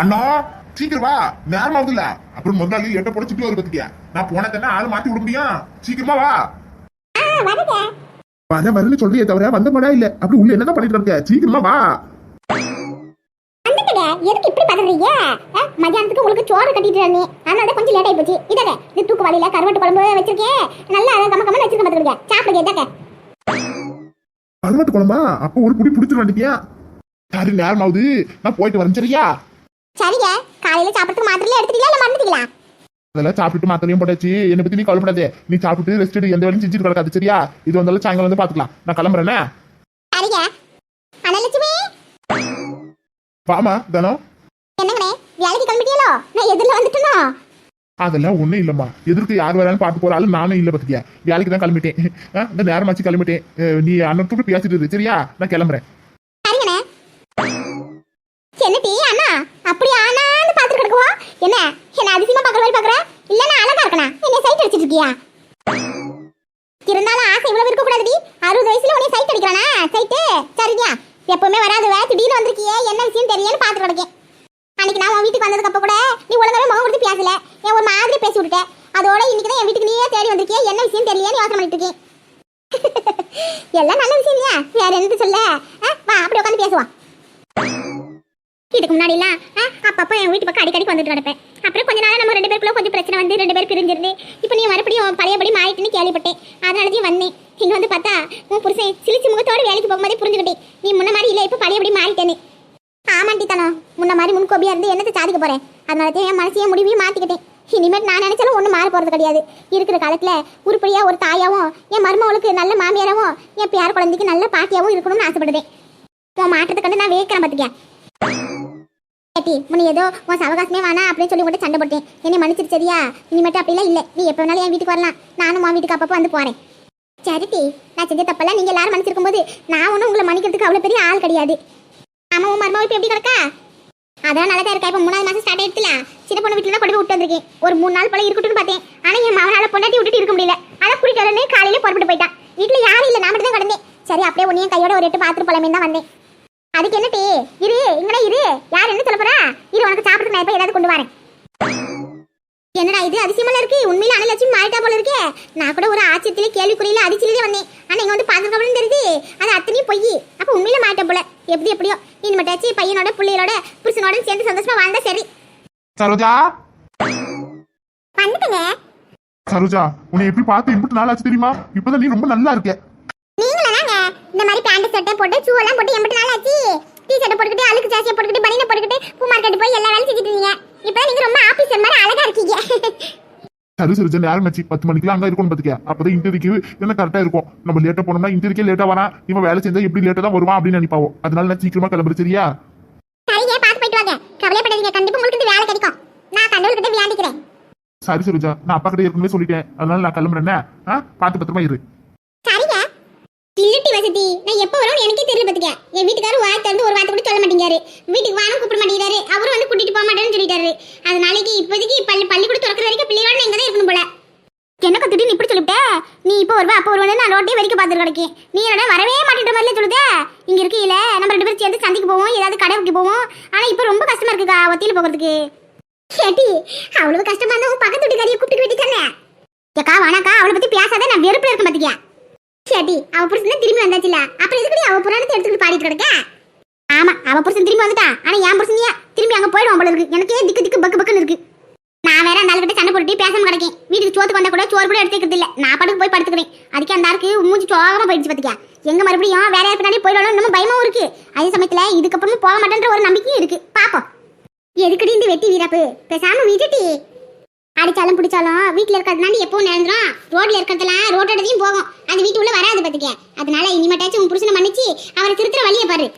அண்ணா சீக்கிரம் வா. நேரம் ஆகுதுல்ல அப்புறம் முதலாளி எட்ட போட சுத்தி பத்தியா நான் போன தானே ஆள் மாத்தி விட முடியும். சீக்கிரமா வா. வர வரன்னு சொல்றியே தவிர வந்த படா இல்ல. அப்படி உள்ள என்னதான் பண்ணிட்டு இருக்க சீக்கிரமா வா. எதுக்கு இப்படி பதறீங்க? ஆ, மத்தியானத்துக்கு உங்களுக்கு சோறு கட்டிட்டு நீ அதனால தான் கொஞ்சம் லேட் ஆகி போச்சு. இதே இது தூக்கு வழியில கருவாட்டு குழம்பு வச்சிருக்கேன். நல்லா அதை கம்ம கம்ம வச்சிருக்க பாத்துக்கிங்க. சாப்பிடுங்க இதாக்க கருவாட்டு குழம்பா? அப்ப ஒரு புடி பிடிச்சிட்டு வந்துட்டியா சரி நேரம் ஆகுது நான் போயிட்டு வரேன் சரியா? சரிங்க காலையில சாப்பிடுறதுக்கு மாத்திரையில எடுத்துட்டீங்களா இல்ல மறந்துட்டீங்களா? அதெல்லாம் சாப்பிட்டு மாத்திரையும் போட்டாச்சு. என்னை பத்தி நீ கவலைப்படாதே. நீ சாப்பிட்டு ரெஸ்ட் எடு. எந்த வேலையும் செஞ்சுட்டு கிடக்காது சரியா? இது வந்தாலும் சாயங்காலம் வந்து பாத்துக்கலாம் நான் கிளம்புறேனே? சரிங்க. அனலட்சுமி? வாமா தனம் என்னங்கண்ணே வேலைக்கு கிளம்பிட்டீங்களோ? நான் எதிரில் வந்துட்டேனோ? அதெல்லாம் ஒண்ணும் இல்லம்மா. எதிர்க்கு யார் வரான்னு பார்த்து ஆளு நானும் இல்ல பத்தியா வேலைக்கு தான் கிளம்பிட்டேன். இந்த நேரமாச்சு கிளம்பிட்டேன். நீ அண்ணன் பேசிட்டு இரு, சரியா? நான் கிளம்புறேன் சரிங்கண்ணே என்ன டீ அண்ணா அப்படி ஆனான்னு பார்த்துட்டு கிடக்குவோம் என்ன என்ன அதிசயமா பார்க்குற மாதிரி பார்க்குற இல்லைன்னா அழகா இருக்கணா என்ன சைட் அடிச்சிட்டு இருக்கியா இருந்தாலும் ஆசை இவ்வளவு இருக்க கூடாதுடி அறுபது வயசுல உன்னை சைட் அடிக்கிறானா சைட்டு சரியா எப்பவுமே வராதுவ திடீர்னு வந்திருக்கியே. என்ன விஷயம் தெரியலன்னு பார்த்துட்டு கிடக்கேன் அன்னைக்கு நான் உன் வீட்டுக்கு வந்ததுக்கு அப்ப கூட நீ ஒழுங்காவே முகம் கொடுத்து பேசல. என் ஒரு மாதிரி பேசி விட்டுட்டேன். அதோட இன்னைக்கு தான் என் வீட்டுக்கு நீயே தேடி வந்திருக்கியே. என்ன விஷயம் தெரியலையேன்னு யோசனை பண்ணிட்டு இருக்கேன். எல்லாம் நல்ல விஷயம் இல்லையா? வேற என்னது சொல்ல? ஆ, வா அப்படி உட்காந்து பேசுவா இதுக்கு முன்னாடிலாம் எல்லாம் அப்பப்போ என் வீட்டு பக்கம் அடிக்கடி வந்துட்டு கிடப்பேன். அப்புறம் கொஞ்ச நாள் நம்ம ரெண்டு பேருக்குள்ள கொஞ்சம் பிரச்சனை வந்து ரெண்டு பேர் பிரிஞ்சிருந்து இப்போ நீ மறுபடியும் பழையபடி மாறிட்டுன்னு கேள்விப்பட்டேன். அதனாலதையும் வந்தேன். இங்க வந்து பார்த்தா உன் புருஷன் சிலிச்சு முகத்தோட வேலைக்கு போகும்போதே புரிஞ்சுக்கிட்டேன். நீ முன்ன மாதிரி இல்லை இப்போ பழையபடி மாறிட்டேன்னு. ஆமாண்டி தானோ முன்ன மாதிரி முன்கோபியா இருந்து என்னத்தை சாதிக்க போறேன் அதனால தான் என் மனசையும் முடிவையும் மாத்திக்கிட்டேன். இனிமேல் நான் நினைச்சாலும் ஒன்றும் மாற போறது கிடையாது. இருக்கிற காலத்துல உருப்படியா ஒரு தாயாவும் என் மருமவளுக்கு நல்ல மாமியாராவும் என் பேர குழந்தைக்கு நல்ல பாட்டியாவும் இருக்கணும்னு ஆசைப்படுதேன் உன் மாற்றத்தை கண்டு நான் வேக்கிறேன் பார்த்துக்கேன் ஏட்டி ஏதோ உன் சவகாசமே வேணா அப்படின்னு சொல்லி மட்டும் சண்டை போட்டேன். என்னை மன்னிச்சிரு சரியா? இனிமேட்டு அப்படிலாம் இல்லை. நீ எப்போ வேணாலும் என் வீட்டுக்கு வரலாம். நானும் உன் வீட்டுக்கு அப்பப்போ வந்து போறேன். சரிட்டி நான் செஞ்ச தப்பெல்லாம் நீங்க எல்லாரும் மன்னிச்சிருக்கும் போது நான் ஒன்றும் உங்களை மன்னிக்கிறதுக்கு அவ்வளோ பெரிய ஆள் கிடையாது. ஆமா உன் மருமாவை இப்போ எப்படி கிடக்கா? அதான் நல்லா தான் இருக்கா. இப்போ மூணாவது மாசம் ஸ்டார்ட் ஆயிடுச்சுல. சின்ன பொண்ணு வீட்டுல கொண்டு போய் விட்டு வந்திருக்கேன். ஒரு மூணு நாள் போல இருக்கட்டும்னு பார்த்தேன். ஆனா என் மகனால பொண்டாட்டி விட்டுட்டு இருக்க முடியல. அதான் கூட்டிட்டு வரேன்னு காலையில புறப்பட்டு போயிட்டான் வீட்டுல யாரும் இல்லை. நான் மட்டும் தான் கிடந்தேன். சரி அப்படியே உன்னையும் கையோட ஒரு எட்டு பார்த்துட்டு போலாமே தான் வந்தேன். அதுக்கு என்ன டீ இரு இங்கனே இரு. யார் என்ன சொல்ல போறா? இரு உனக்கு சாப்பிட்டு நான் எப்ப ஏதாவது கொண்டு வரேன். என்னடா இது? அதிசயமா இருக்கு? உண்மையில அனலட்சுமி மாறிட்டா போல இருக்கே. நான் கூட ஒரு ஆச்சரியத்திலே கேள்விக்குறியில அதிர்ச்சியிலே வந்தேன். ஆனா இங்க வந்து பாத்துக்கணும் தெரியுது. அது அத்தனையும் பொய். அப்ப உண்மையில மாறிட்டா போல. எப்படி எப்படியோ. இனிமேட்டாச்சு பையனோட பிள்ளைகளோட புருஷனோட சேர்ந்து சந்தோஷமா வாழ்ந்தா சரி. சரோஜா? வந்துட்டுங்க. சரோஜா உன்னை எப்படி பார்த்து இம்புட்டு நாள் ஆச்சு தெரியுமா? இப்பதான் நீ ரொம்ப நல்லா இருக்க. நீங்களா தாங்க இந்த மாதிரி பேண்ட் சட்டை போட்டு ஷூ எல்லாம் போட்டு எம்பிட்டு நாள் ஆச்சு. டீ ஷர்ட் போட்டுக்கிட்டு அழுக்கு ஜாஸ்தியா போட்டுக்கிட்டு பனியனை போட்டுக்கிட்டு பூ மார்க்கெட் போய் எல்லா வேலையும் செஞ்சுட்டு இருக்கீங்க. இப்போ நீங்க ரொம்ப ஆபீசர் மாதிரி அழகா இருக்கீங்க. சரி சரி ஜென் நேரம் ஆச்சு பத்து மணிக்கெல்லாம் அங்க இருக்கணும் பாத்துக்க அப்பதான் இன்டர்வியூக்கு என்ன கரெக்டா இருக்கும். நம்ம லேட்டா போனோம்னா இன்டர்வியூக்கே லேட்டா வரான் இவன் வேலை செஞ்சா எப்படி லேட்டா தான் வருவான் அப்படின்னு நினைப்பாவோ? அதனால நான் சீக்கிரமா கிளம்புறேன் சரியா? சரிங்க பார்த்து போயிட்டு வாங்க. கவலைப்படாதீங்க. கண்டிப்பா உங்களுக்கு வேலை கிடைக்கும். நான் கடவுள்கிட்ட விளையாடிக்கிறேன் சரி சரோஜா நான் அப்பா கிட்ட ஏற்கனவே சொல்லிட்டேன். அதனால நான் கிளம்புறேன் பார்த்து பத்திரமா இரு. சித்தி நான் எப்போ வரும் எனக்கே தெரியல பார்த்துக்க என் வீட்டுக்காரர் வாய் திறந்து ஒரு வார்த்தை கூட சொல்ல மாட்டேங்காரு வீட்டுக்கு வானம் கூப்பிட மாட்டேங்கிறாரு. அவரும் வந்து கூட்டிட்டு போக மாட்டேன்னு சொல்லிட்டாரு. அதனாலக்கு இப்போதைக்கு பள்ளி பள்ளிக்கூடம் திறக்கிற வரைக்கும் பிள்ளையோட இங்கே தான் இருக்கணும் போல. என்ன கத்துட்டு இப்படி சொல்லிவிட்ட நீ இப்போ வருவா அப்போ வருவா நான் ரோட்டே வரைக்கும் பார்த்துட்டு கிடக்கேன். நீ என்னடா வரவே மாட்டேன்ற மாதிரில சொல்லுதே? இங்க இருக்கையில நம்ம ரெண்டு பேரும் சேர்ந்து சந்தைக்கு போவோம் ஏதாவது கடைக்கு போவோம். ஆனா இப்போ ரொம்ப கஷ்டமா இருக்குக்கா ஒத்தியில் போகிறதுக்கு. சேட்டி அவ்வளவு கஷ்டமா இருந்தா உன் பக்கத்து வீட்டுக்காரியை கூப்பிட்டு வேண்டியதானே ஏக்கா வேணாக்கா அவளை பத்தி பேசாத நான் வெறுப்புல இருக்க மாட்டேங்க சேட்டி அவ புருஷன் திரும்பி வந்தாச்சுல. அப்புறம் எதுக்கு அவ புராணத்தை எடுத்துக்கிட்டு பாடிட்டு கிடக்க? ஆமா அவ புருஷன் திரும்பி வந்துட்டான் ஆனா என் புருஷன் திரும்பி அங்க போயிடும் போல இருக்கு. எனக்கே திக்கு திக்கு பக்கு பக்குன்னு இருக்கு. நான் வேற அந்த ஆளுகிட்ட சண்டை போட்டு பேசாம கிடைக்கேன். வீட்டுக்கு சோத்து வந்தா கூட சோறு கூட எடுத்துக்கிறது இல்ல. நான் பாட்டுக்கு போய் படுத்துக்கிறேன். அதுக்கு அந்த ஆளுக்கு மூஞ்சி சோகமா போயிடுச்சு பாத்தியா. எங்க மறுபடியும் வேற யாருக்கு பின்னாடி போயிடணும் இன்னும் பயமும் இருக்கு. அதே சமயத்துல இதுக்கப்புறமும் போக மாட்டேன்ற ஒரு நம்பிக்கையும் இருக்கு. பாப்போம். எதுக்குடி இந்த வெட்டி வீராப்பு? பேசாம விட்டுட்டி. அடிச்சாலும் பிடிச்சாலும் வீட்டில் இருக்கிறதுனால எப்பவும் நடந்துரும் ரோட்ல இருக்கிறதுலாம் ரோட்டோடதையும் போகும். அது வீட்டுக்குள்ள வராது பாத்துக்க. அதனால இனிமேட்டாச்சும் உன் புருஷனை மன்னிச்சு அவரை திருத்துற வழியை பாரு.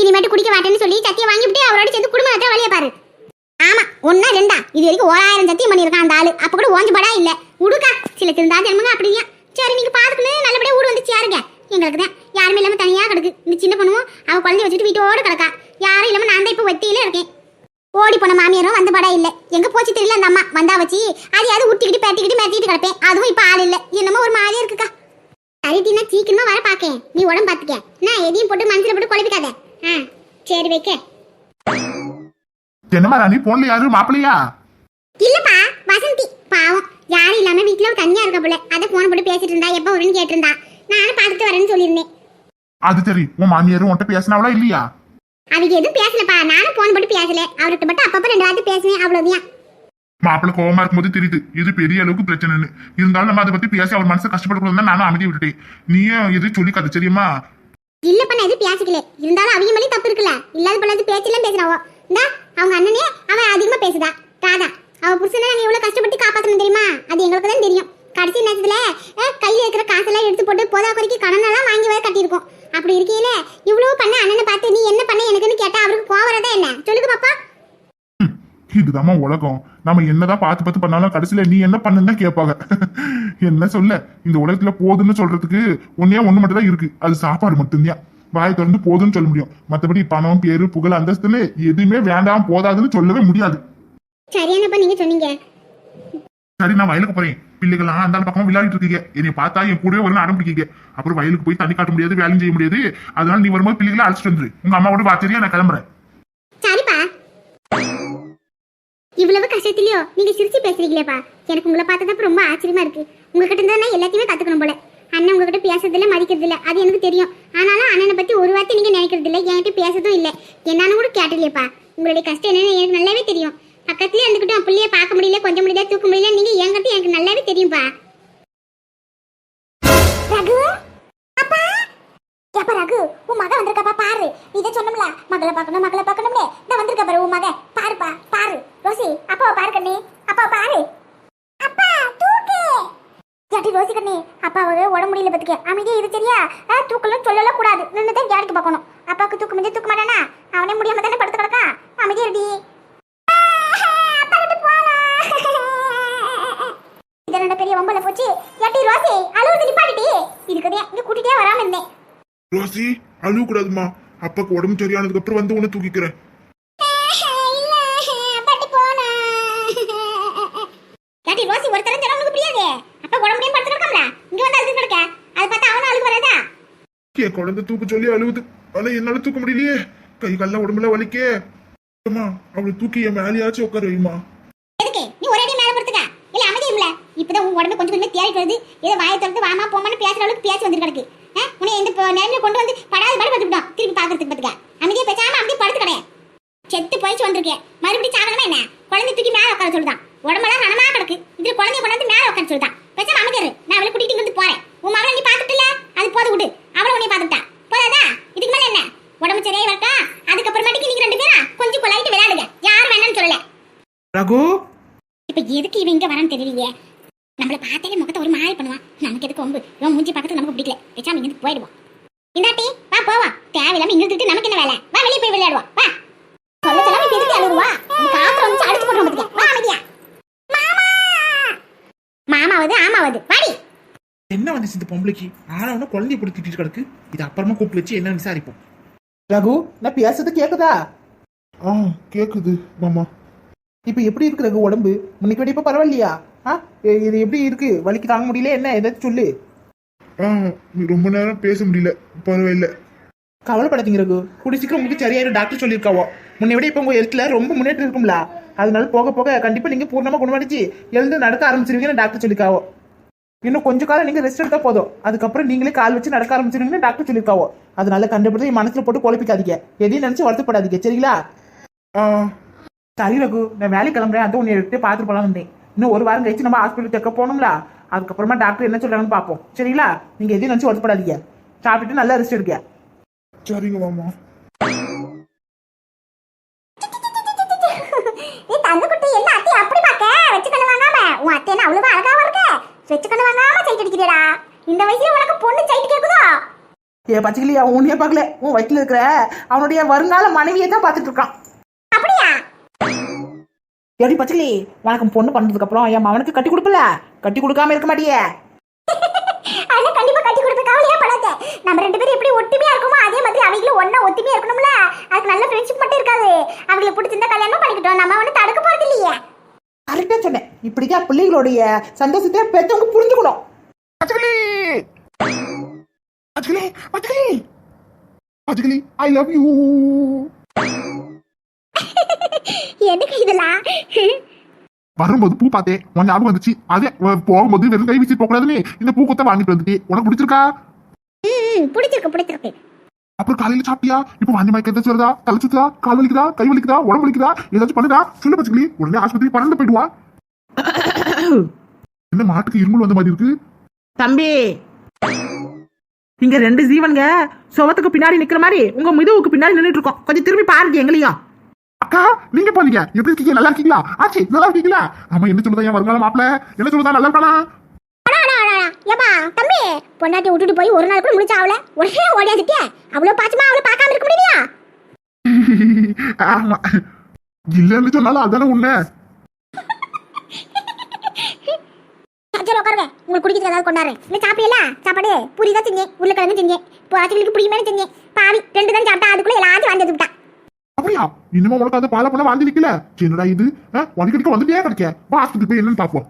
இனிமேட்டு குடிக்க மாட்டேன்னு சொல்லி சத்தியம் வாங்கிவிட்டு அவரோட சேர்ந்து குடும்பம் வழியை பாரு. ஆமா ஒன்னா ரெண்டா. இது வரைக்கும் ஓராயிரம் சத்தியம் பண்ணியிருக்கான் அந்த ஆளு. அப்ப கூட ஓஞ்சு படா இல்ல. உடுக்கா. சில திருந்தா ஜென்மங்க அப்படியா. சரி நீங்க பாத்துக்கணும் நல்லபடியா ஊடு வந்து சேருங்க எங்களுக்கு தான். யாருமே இல்லாம தனியா கிடக்கு. இந்த சின்ன பொண்ணுவோ அவ குழந்தைய வச்சுட்டு வீட்டோட கிடக்கா. யாரும் இல்லாம நான் தான் இப்ப வெட்டியில இருக்கேன். ஓடி போன மாமியாரும் வந்த படம் இல்ல. எங்க போச்சு தெரியல அந்த அம்மா. வந்தா வச்சு அதையாவது உருட்டிக்கிட்டு பேட்டிக்கிட்டு மிரட்டிட்டு கிடப்பேன். அதுவும் இப்ப ஆள் இல்ல. என்னமோ ஒரு மாதிரியா இருக்குக்கா. சரிட்டினா சீக்கிரமா வர பாக்கேன். நீ உடம்பு பாத்துக்க. நான் எதையும் போட்டு மனசுல போட்டு குழப்பிக்காத. ஆ சரி வைக்க. என்னம்மா ராணி போன்ல யாரு? மாப்பிள்ளையா? இல்லப்பா வசந்தி. பாவம். யாரும் இல்லாம வீட்டுல தனியா இருக்க போல. அத போன் போட்டு பேசிட்டு இருந்தா எப்ப வரும்னு கேட்டிருந்தா. நானும் பார்த்துட்டு வரேன்னு சொல்லியிருந்தேன். அது சரி. உன் மாமியாரும் உன்கிட்ட பேசினாவளா இல்லையா? அவங்க எதுவும் பேசலப்பா. நானும் போன் போட்டு பேசல. அவர்கிட்ட மட்டும் அப்பப்ப ரெண்டு வார்த்தை பேசினேன் அவ்வளவுதான். மாப்பிள்ளை கோவமா இருக்கும்போது தெரியுது. இது பெரிய அளவுக்கு பிரச்சனைன்னு. இருந்தாலும் நம்ம அதை பத்தி பேசி அவர் மனசை கஷ்டப்படக்கூடாது நானும் அமைதி விட்டுட்டேன். நீயும் எது சொல்லிக்காது தெரியுமா இல்லப்பா நான் எதுவும் பேசிக்கல. இருந்தாலும் அவங்க மேலே தப்பு இருக்குல்ல. இல்லாத பொல்லாத பேச்செல்லாம் பேசுறாவோ? இந்தா அவங்க அண்ணனே அவன் அதிகமா பேசுதா. ராதா அவ புருஷனை நாங்க எவ்வளவு கஷ்டப்பட்டு காப்பாத்தணும் தெரியுமா? அது எங்களுக்கு தான் தெரியும். கடைசி நேரத்துல கையில இருக்கிற காசெல்லாம் எடுத்து போட்டு போதா குறைக்கு கடனெல்லாம் வாங்கி வர கட்டியிருக்கோம். அப்படி இருக்கையில இவ்வளவு பண்ண அண்ணனை பார்த்து நீ என்ன பண்ண எனக்குன்னு கேட்டா அவருக்கு கோவம் வரதா என்ன? சொல்லுங்க பாப்பா. இதுதாம்மா உலகம். நம்ம என்னதான் பார்த்து பார்த்து பண்ணாலும் கடைசியில நீ என்ன பண்ணுன்னு கேட்பாங்க. என்ன சொல்ல? இந்த உலகத்துல போதுன்னு சொல்றதுக்கு ஒன்னே ஒண்ணு மட்டும் தான் இருக்கு. அது சாப்பாடு மட்டும்தான். வாய் திறந்து போதுன்னு சொல்ல முடியும். மத்தபடி பணம் பேரு புகழ் அந்தஸ்துன்னு எதுவுமே வேண்டாம் போதாதுன்னு சொல்லவே முடியாது. சரியானப்பா நீங்க சொன்னீங்க. சரி நான் வயலுக்கு போறேன். பிள்ளைகள்லாம் அந்த பக்கம் விளையாடிட்டு இருக்கீங்க. என்னை பார்த்தா என் கூடவே வரணும் ஆரம்பிக்கீங்க அப்புறம் வயலுக்கு போய் தண்ணி காட்ட முடியாது வேலையும் செய்ய முடியாது. அதனால நீ வரும்போது பிள்ளைகளை அழைச்சிட்டு வந்துரு. உங்க அம்மாவோட வாத்திரியா நான் கிளம்புறேன். சரிப்பா. இவ்வளவு கஷ்டத்திலயோ நீங்க சிரிச்சு பேசுறீங்களேப்பா. எனக்கு உங்களை பார்த்ததப்ப ரொம்ப ஆச்சரியமா இருக்கு. உங்ககிட்ட இருந்தா நான் எல்லாத்தையுமே கத்துக்கணும் போல. அண்ணன் உங்ககிட்ட பேசுறது இல்ல மதிக்கிறது இல்ல அது எனக்கு தெரியும். ஆனாலும் அண்ணனை பத்தி ஒரு வார்த்தை நீங்க நினைக்கிறது இல்ல என்கிட்ட பேசதும் இல்ல. என்னன்னு கூட கேட்டலையேப்பா. உங்களுடைய கஷ்டம் என்னன்னு எனக்கு நல்லாவே தெரியும் பக்கத்துலயே இருந்துகிட்டு பிள்ளைய பார்க்க முடியல கொஞ்சம் முடியல தூக்க முடியல நீங்க என்கிட்ட எனக்கு நல்லாவே தெரியும்பா. ரகு? அப்பா? எப்ப ரகு உன் மகன் வந்திருக்கப்பா பாரு. இதை சொன்னோம்ல மகளை பார்க்கணும் மகளை பார்க்கணும்னு நான் வந்திருக்க பாரு உன் மகன். பாருப்பா பாரு. ரோசி அப்பாவை பாரு கண்ணே. அப்பாவை பாரு. அப்பா தூக்கு. ஏட்டி ரோசி கண்ணே அப்பாவுக்கு உடம்பு முடியல பத்துக்க. அமைதியே இரு சரியா? தூக்கலாம் சொல்லல கூடாது. நின்று தான் ஜாடிக்கு பார்க்கணும். அப்பாவுக்கு தூக்க முடிஞ்சு தூக்க மாட்டானா? அவனே முடியாம தானே படுத்து கிடக்கா அமைதியா இருடி இது ரெண்டு பெரிய வம்பல போச்சு ஏட்டி ரோசி அழுவது நிப்பாட்டிட்டி இதுக்குதே இங்க கூட்டிட்டே வராம இருந்தேன். ரோசி அழுவ கூடாதுமா அப்பாக்கு உடம்பு சரியானதுக்கு அப்புறம் வந்து உன்னை தூக்கிக்கிறேன். டாடி ரோசி ஒரு தரம் சொன்னா உனக்கு புரியாது? அப்ப உடம்புடையும் படுத்து கிடக்கல இங்க வந்து அழுது கிடக்க? அது பார்த்தா அவனும் அழுகு வராதா என் குழந்தை தூக்க சொல்லி அழுவுது. ஆனா என்னால தூக்க முடியலையே. கை கால்லாம் உடம்புல வலிக்கே. அம்மா அவளை தூக்கி என் மேலேயாச்சும் உட்கார வைமா எதுக்கு நீ ஒரே அடி மேல படுத்துக்க இல்ல அமைதி இல்ல இப்பதான் உன் உடம்பு கொஞ்சம் கொஞ்சம் வருது. ஏதோ வாயை திறந்து வாமா போமான்னு பேசுற அளவுக்கு பேசி வந்து கிடக்கு? உன்னை இந்த நிலைமையில கொண்டு வந்து படாத பாடு பட்டுவிட்டோம் திருப்பி பாக்குறதுக்கு பாத்துக்க அமைதியா பேசாம அப்படியே படுத்து கிடையாது செத்து போயிச்சு வந்திருக்கேன் மறுபடியும் சாகணுமா என்ன? குழந்தை தூக்கி மேல உட்கார சொல்லுதான். உடம்பெல்லாம் கனமா கிடக்கு. இதுல குழந்தைய கொண்டு வந்து மேல உட்கார சொல்லுதான். பேசாம அமைதியாரு நான் அவளை கூட்டிட்டு வந்து போறேன். உன் மகளை நீ பாத்துட்டுல அது போது விடு. அவளை உன்னை பாத்துட்டா போதாதா? இதுக்கு மேல என்ன? உடம்பு சரியாய் வரட்டா? அதுக்கப்புறமேட்டுக்கு நீங்க ரெண்டு பேரும் கொஞ்சம் கொலாயிட்டு விளையாடுங்க. யாரும் வேணாம்னு சொல்லல. ரகு? இப்ப எதுக்கு இவன் இங்க வரான்னு தெரியலையே? நம்மள பார்த்தாலே முகத்தை ஒரு மாதிரி பண்ணுவான். நமக்கு எதுக்கு ஒம்பு இவன் மூஞ்சி பக்கத்துல நமக்கு பிடிக்கல. பேசாம இங்கிருந்து போயிடுவோம் இந்தாட்டி வா போவா. தேவையில்லாம இங்க இருந்துட்டு நமக்கு என்ன வேலை? வா வெளியே போய் விளையாடுவோம் வா. சொல்ல சொல்லாம அழுவா காத்துல வந்து அடிச்சு போடுறோம் பாத்துக்க வா அமைதியா. மாமா! மாமாவது ஆமாவது. வாடி. என்ன வந்துச்சு இந்த பொம்பளைக்கு? ஆனவன குழந்தைய போட்டு திட்டிட்டு கிடக்கு. இது அப்புறமா கூப்பிட்டு வச்சு என்னன்னு விசாரிப்போம். ரகு நான் பேசுறது கேக்குதா? ஆ கேக்குது மாமா. இப்போ எப்படி இருக்கு ரகு உடம்பு? முன்னைக்கு விட இப்போ பரவாயில்லையா? ஆ இது எப்படி இருக்கு? வலிக்கு தாங்க முடியல என்ன? ஏதாச்சும் சொல்லு. ஆ ரொம்ப நேரம் பேச முடியல. பரவாயில்ல. கவலைப்படாதீங்க ரகு. கூடி சீக்கிரம் உங்களுக்கு சரியாயிரும். டாக்டர் சொல்லியிருக்காவோ. முன்னை விட இப்போ உங்க ஹெல்த்ல ரொம்ப முன்னேற்றம் இருக்கும்ல. அதனால போக போக கண்டிப்பா நீங்க பூர்ணமா குணமடைஞ்சு எழுந்து நடக்க ஆரம்பிச்சிருவீங்கன்னு டாக்டர் சொல்லியிருக்காவோ. இன்னும் கொஞ்ச காலம் நீங்க ரெஸ்ட் எடுத்தா போதும். அதுக்கப்புறம் நீங்களே கால் வச்சு நடக்க ஆரம்பிச்சிருவீங்கன்னு டாக்டர் சொல்லியிருக்காவோ. அதனால கண்டுபிடிச்சு மனசுல போட்டு குழப்பிக்காதீங்க. எதையும் நினைச்சு வருத்தப்படாதீங்க. சரிங்களா? ஆ. சரி ரகு. நான் வேலைக்கு கிளம்புறேன். அதை உன்னை எடுத்து பார்த்துட்டு போலாம் வந்தேன். இன்னும் ஒரு வாரம் கழிச்சு நம்ம ஹாஸ்பிட்டல் செக்க போகணும்ல? அதுக்கப்புறமா டாக்டர் என்ன சொல்றாங்கன்னு பார்ப்போம். சரிங்களா? நீங்க எதையும் நினைச்சு வருத்தப்படாதீங்க. சாப்பிட்டுட்டு நல்லா ரெஸ்ட் எடுக்க சரிங்க மாமா. நீ தங்க குட்டி என்ன அத்தை அப்படி பாக்க வச்சுக்கணும் வாங்காம. உன் அத்தை என்ன அவ்வளவு அழகாவா இருக்க? வச்சுக்கணும் வாங்காம சைட் அடிக்கிறீடா இந்த வயசுல உனக்கு பொண்ணு சைட் கேக்குதோ? ஏ பச்சைக்கிளி அவன் உன்னையே பார்க்கல. உன் வயிற்றுல இருக்கிற அவனுடைய வருங்கால மனைவியை தான் பார்த்துட்டு இருக்கான். எப்படி பச்சைக்கிளி உனக்கு பொண்ணு பண்ணதுக்கு அப்புறம் என் மவனுக்கு கட்டி கொடுப்பல? கட்டி கொடுக்காம இருக்க மாட்டியே. அதெல்லாம் கண்டிப்பா கட்டி கொடுப்ப கவலையா படாத. நம்ம ரெண்டு பேரும் எப்படி ஒத்துமையா இருக்குமோ அதே மாதிரி அவங்களும் ஒண்ணா ஒத்துமையா இருக்கணும்ல? அதுக்கு நல்ல ஃப்ரெண்ட்ஷிப் மட்டும் இருக்காது. அவங்களுக்கு பிடிச்சிருந்தா கல்யாணம் பண்ணிக்கிட்டோம். நம்ம ஒண்ணு தடுக்க போறது இல்லையே. கரெக்டா சொன்னேன். இப்படிதான் பிள்ளைகளுடைய சந்தோஷத்தை பெற்றவங்க புரிஞ்சுக்கணும். பச்சைக்கிளி பச்சைக்கிளி பச்சைக்கிளி பச்சைக்கிளி ஐ லவ் யூ எதுக்கு இதெல்லாம். வரும்போது பூ பார்த்தேன் உன் ஞாபகம் வந்துச்சு. அதே போகும்போது வெறும் கை வச்சு போக கூடாதுன்னு இந்த பூ கொத்த வாங்கிட்டு வந்துட்டு. உனக்கு பிடிச்சிருக்கா? ம் பிடிச்சிருக்கு பிடிச்சிருக்கு. அப்புறம் காலையில சாப்பிட்டியா? இப்ப வாந்தி மயக்கம் எதாச்சும் வருதா தலை சுத்துதா கால் வலிக்குதா? கை வலிக்குதா? உடம்பு வலிக்குதா? ஏதாச்சும் பண்ணுதா? சொல்லு பச்சுக்கலி உடனே ஆஸ்பத்திரி பறந்து போயிடுவா. என்ன மாட்டுக்கு இருமல் வந்த மாதிரி இருக்கு? தம்பி இங்க ரெண்டு ஜீவன்க சுவத்துக்கு பின்னாடி நிக்கிற மாதிரி உங்க மிதுவுக்கு பின்னாடி நின்னுட்டு இருக்கோம். கொஞ்சம் திரும்பி பாருங்க எங்களையும். அக்கா நீங்க போனீங்க. எப்படி இருக்கீங்க? நல்லா இருக்கீங்களா? ஆச்சி நல்லா இருக்கீங்களா? ஆமா என்ன சொல்லுதா என் வருங்கால மாப்பிள என்ன சொல்லுதா? நல்லா இருக்கானா. ஏப்பா தம்பி பொண்டாட்டி விட்டுட்டு போய் ஒரு நாள் கூட முடிச்சா அவள? உடனே ஓடியாதுட்டே அவ்வளவு பாச்சமா அவளை பார்க்காம இருக்க முடியலையா ஆமா. இல்லன்னு சொன்னாலும் அதானே உண்மை. சரி உட்காருங்க. உங்களுக்கு குடிக்கிறதுக்கு ஏதாவது கொண்டாரு இல்லை சாப்பிடல சாப்பாடு? பூரி தான் செஞ்சேன். உருளைக்கிழங்கு செஞ்சேன். இப்போ பிடிக்குமே செஞ்சேன். பாவி ரெண்டு தான் சாப்பிட்டா அதுக்குள்ள எல்லாத்தையும் வாங்கி விட்டா அப்படியா? இன்னுமா உனக்கு அதை பால பண்ண வாந்தி நிக்கல. என்னடா இது? உனக்கு வந்துட்டே கிடைக்க வா போய் என்னன்னு பாப்போம்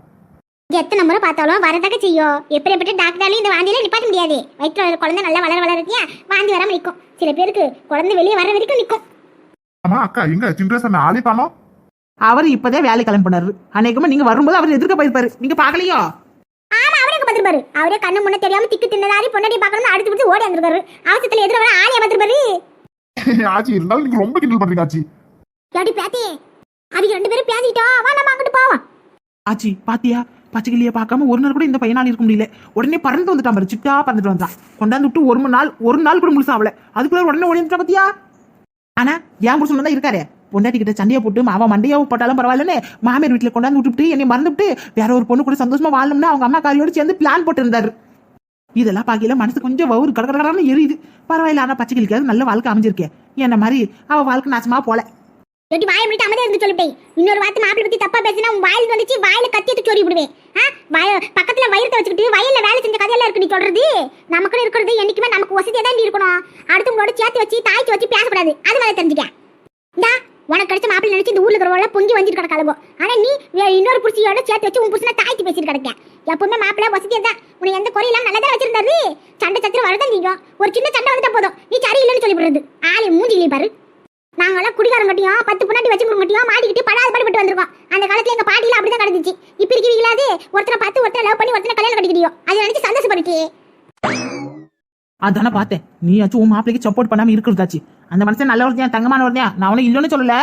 எத்தனை முறை பார்த்தாலும் வரதக்க செய்யும். எப்படி எப்படி டாக்டராலையும் இந்த வாந்தியில நிப்பாட்ட முடியாது. வயிற்றுல குழந்தை நல்லா வளர வளர இருக்கியா? வாந்தி வராம நிற்கும் சில பேருக்கு குழந்தை வெளியே வர வரைக்கும் நிற்கும் ஆமா அக்கா எங்க? சின்ரஸ் அந்த ஆளே காணோம். அவர் இப்பதான் வேலை கிளம்பினாரு. அநேகமா நீங்க வரும்போது அவர் எதிர்க்க போயிருப்பாரு. நீங்க பாக்கலையோ ஆமா அவரே பார்த்துருப்பாரு? அவரே கண்ணு முன்ன தெரியாம திக்கு தின்னதாரி பொண்டாட்டி பார்க்கணும்னு அடுத்து பிடிச்சி ஓடி வந்திருக்காரு அவசரத்துல எதிர வர ஆளியா பார்த்துருப்பாரு. ஆச்சி இருந்தாலும் நீங்க ரொம்ப கிண்டல் பண்றீங்க ஆச்சி. யாடி பேத்தி அவங்க ரெண்டு பேரும் பேசிட்டோம் வா நம்ம அங்கிட்டு போவோம். ஆச்சி பாத்தியா? பச்சைக்கிளிய பார்க்காம ஒரு நாள் கூட இந்த பையனால இருக்க முடியல. உடனே பறந்து வந்துட்டான் பாரு சிட்டா பறந்துட்டு வந்தான். கொண்டாந்து விட்டு ஒரு மணி நாள் ஒரு நாள் கூட முழுசா அவளை அதுக்குள்ள உடனே ஓடி வந்துட்டா பாத்தியா? ஆனா என் புருஷன் தான் இருக்காரு. பொண்டாட்டி கிட்ட சண்டையை போட்டு மாவா மண்டையாவ போட்டாலும் பரவாயில்லன்னு மாமியார் வீட்டுல கொண்டாந்து விட்டுவிட்டு என்னை மறந்துவிட்டு வேற ஒரு பொண்ணு கூட சந்தோஷமா வாழணும்னு அவங்க அம்மா காரியோட சேர்ந்து பிளான் போட்டு இருந்தாரு இதெல்லாம் பார்க்கல மனசு கொஞ்சம் வவுறு கடற்கடன்னு எரியுது. பரவாயில்ல ஆனா பச்சைக்கிளிக்காவது நல்ல வாழ்க்கை அமைஞ்சிருக்கேன் என்ன மாதிரி அவ வாழ்க்கை நாசமா போல. எட்டி வாயை முடிட்டு அமைதியா இருந்து சொல்லிட்டேன் இன்னொரு வார்த்தை மாப்பிள்ளை பத்தி தப்பா பேசினா உன் வாயில் வந்துச்சு வாயில கத்தி எடுத்து சொல்லி விடுவேன். வய பக்கத்துல வயிறத்தை வச்சுக்கிட்டு வயல்ல வேலை செஞ்ச கதையெல்லாம் இருக்கு நீ சொல்றது? நமக்குன்னு இருக்கிறது என்னைக்குமே நமக்கு வசதியா தான் இருக்கணும். அடுத்தவங்களோட சேர்த்து வச்சு தாய்ச்சி வச்சு பேசக்கூடாது. அது வேலை தெரிஞ்சுக்க. உனக்கு கிடைச்ச மாப்பிள்ளை நினைச்சு இந்த ஊர்ல இருக்கிறவங்கள பொங்கி வந்துட்டு கிடக்க கலகம் ஆனா நீ இன்னொரு புருஷியோட சேர்த்து வச்சு உன் புருஷனை தாய்த்து பேசிட்டு கிடக்க. எப்பவுமே மாப்பிள்ளை வசதியா தான். உன்னை எந்த குறையிலாம் நல்லதா வச்சிருந்தாரு? சண்டை சத்திரம் வரதான் செய்யும் ஒரு சின்ன சண்டை வந்துட்டா போதும். நீ சரியில்லைன்னு சொல்லி விடுறது ஆளை மூஞ்சிலே பாரு. நாங்கெல்லாம் குடிகாரங்கட்டியும் பத்து பொண்டாட்டி வச்சு மட்டும் மாட்டிக்கிட்டு படாத பாடுபட்டு வந்திருக்கோம். அந்த காலத்துல எங்க பாட்டியில அப்படிதான் கிடந்துச்சு. இப்ப இருக்கிறீங்களா அது? ஒருத்தரை பார்த்து ஒருத்தரை லவ் பண்ணி ஒருத்தரை கல்யாணம் கட்டிக்கிட்டியோ. அதை நினைச்சு சந்தோஷப்பட்டுட்டே அதானே பார்த்தேன். நீயாச்சும் உன் மாப்பிளைக்கு சப்போர்ட் பண்ணாம இருக்கிறதாச்சு. அந்த மனுஷன் நல்லவர் தான் தங்கமானவர் தான் நான் அவனை இல்லைன்னு சொல்லல.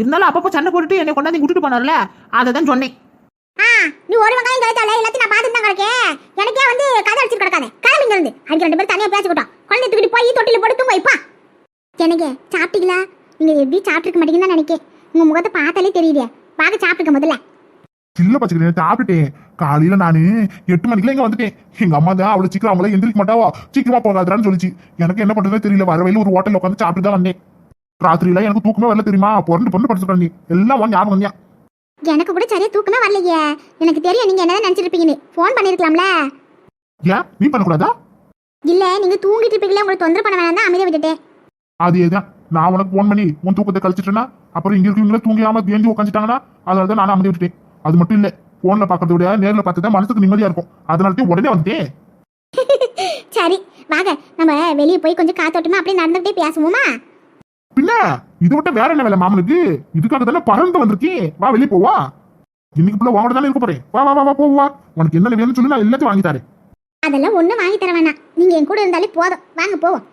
இருந்தாலும் அப்பப்போ சண்டை போட்டுட்டு என்னை கொண்டாந்து கூட்டிட்டு போனார்ல. அதை தான் சொன்னேன். ஆ நீ ஒரு வெங்காயம் கழித்தால எல்லாத்தையும் நான் பார்த்துட்டு தான் கிடக்கேன். எனக்கே வந்து கதை அடிச்சு கிடக்காத. கிளம்பிங்க இருந்து. அதுக்கு ரெண்டு பேரும் தனியா பேசிக்கிட்டோம் குழந்தை தூக்கிட்டு போய் தொட்டில போட்டு தூங்க வைப்பா. எனக்கு சாப்பிட்டீங்களா? நீங்க எப்படி சாப்பிட்டுருக்க மாட்டீங்கன்னு தான் நினைக்கேன். உங்க முகத்தை பார்த்தாலே தெரியுதே. பார்க்க சாப்பிட்டுக்க முதல்ல. இல்ல பச்சைக்கிளி சாப்பிட்டுட்டேன். காலையில நானு எட்டு மணிக்கெல்லாம் இங்க வந்துட்டேன். எங்க அம்மா தான் அவ்வளவு சீக்கிரம் அவங்கள எந்திரிக்க மாட்டாவா? சீக்கிரமா போகாதான்னு சொல்லிச்சு. எனக்கு என்ன பண்றதுன்னு தெரியல. வர வழியில ஒரு ஹோட்டல்ல உட்காந்து சாப்பிட்டு தான் வந்தேன். ராத்திரியில எனக்கு தூக்கமே வரல தெரியுமா? பொறண்டு பொண்ணு படிச்சுட்டு நீ எல்லாம் உன் ஞாபகம் தான் எனக்கு கூட சரியா தூக்கமே வரலையே. எனக்கு தெரியும் நீங்க என்னதான் நினைச்சிருப்பீங்கன்னு. ஃபோன் பண்ணிருக்கலாம்ல. ஏன்? நீ பண்ணக்கூடாதா? இல்ல நீங்க தூங்கிட்டு இருப்பீங்களே உங்களை தொந்தரவு பண்ண வேணாம் அமைதியா விட்டுட்டேன். அதேதான் நான் உனக்கு ஃபோன் பண்ணி உன் தூக்கத்தை கழிச்சிட்டேன்னா அப்புறம் இங்க இருக்கவங்கள தூங்கியாம தேஞ்சி உட்காந்துட்டாங்கன்னா அதனால தான் நான் அமைதி விட்டுட்டேன். அது மட்டும் இல்ல. போன்ல பாக்கிறத விட நேர்ல பார்த்து தான் மனசுக்கு நிம்மதியா இருக்கும். அதனால தான் உடனே வந்துட்டேன் சரி வாங்க. நம்ம வெளியே போய் கொஞ்சம் காத்தோட்டமா அப்படியே நடந்துகிட்டே பேசுவோமா? பின்ன இதை விட்ட வேற என்ன வேலை மாமனுக்கு? இதுக்காக தானே பறந்து வந்திருக்கேன் வா வெளியே போவா இன்னைக்கு உங்களோட தானே இருக்க போறேன் வா வா வா வா போவா உனக்கு என்ன வேணும்னு சொல்லி நான் எல்லாத்தையும் வாங்கி தரேன். அதெல்லாம் ஒண்ணும் வாங்கி தர வேணாம். நீங்க என் கூட இருந்தாலே போதும். வாங்க போவோம்.